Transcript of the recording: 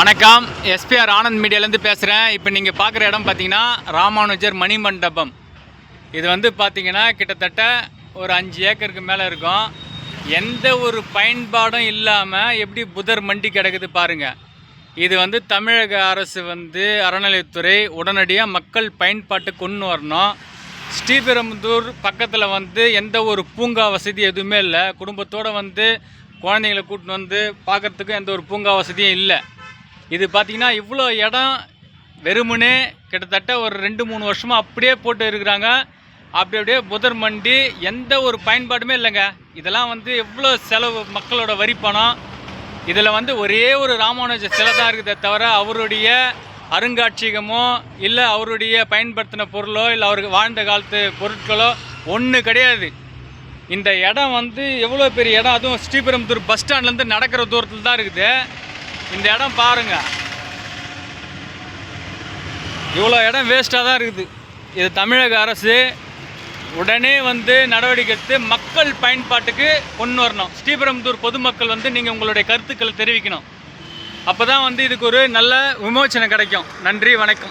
வணக்கம். எஸ்பிஆர் ஆனந்த் மீடியாலேருந்து பேசுகிறேன் இப்போ நீங்கள் பார்க்குற இடம் பார்த்தீங்கன்னா ராமானுஜர் மணிமண்டபம். இது வந்து பார்த்தீங்கன்னா கிட்டத்தட்ட ஒரு அஞ்சு ஏக்கருக்கு மேலே இருக்கும். எந்த ஒரு பயன்பாடும் இல்லாமல் எப்படி புதர் மண்டி கிடக்குது பாருங்கள் இது வந்து தமிழக அரசு வந்து அறநிலையத்துறை உடனடியாக மக்கள் பயன்பாட்டு கொண்டு வரணும். ஸ்ரீபெரும்புதூர் பக்கத்தில் வந்து எந்த ஒரு பூங்கா வசதி எதுவுமே இல்லை. குடும்பத்தோடு வந்து குழந்தைங்களை கூட்டின்னு வந்து பார்க்கறதுக்கு எந்த ஒரு பூங்கா வசதியும் இல்லை. இது பார்த்தீங்கன்னா இவ்வளோ இடம் வெறுமனே கிட்டத்தட்ட ஒரு ரெண்டு மூணு வருஷமாக அப்படியே போட்டு இருக்கிறாங்க. அப்படி அப்படியே புதர் மண்டி எந்த ஒரு பயன்பாடுமே இல்லைங்க. இதெல்லாம் வந்து எவ்வளோ செலவு மக்களோட வரி பணம். இதில் வந்து ஒரே ஒரு ராமானுஜ சிலை தான் இருக்குதே தவிர அவருடைய அருங்காட்சியகமோ இல்லை அவருடைய பயன்படுத்தின பொருளோ இல்லை அவருக்கு வாழ்ந்த காலத்து பொருட்களோ ஒன்று கிடையாது. இந்த இடம் வந்து எவ்வளோ பெரிய இடம்? அதுவும் ஸ்ரீபெரும்புத்தூர் பஸ் ஸ்டாண்ட்லேருந்து நடக்கிற தூரத்தில் தான் இருக்குது. இந்த இடம் பாருங்க. இவ்வளோ இடம் வேஸ்ட்டாக தான் இருக்குது. இது தமிழக அரசு உடனே வந்து நடவடிக்கை எடுத்து மக்கள் பயன்பாட்டுக்கு கொண்டு வரணும். ஸ்ரீபெரும்புத்தூர் பொதுமக்கள் வந்து நீங்கள் உங்களுடைய கருத்துக்களை தெரிவிக்கணும். அப்போ தான் வந்து இதுக்கு ஒரு நல்ல விமோச்சனை கிடைக்கும். நன்றி வணக்கம்.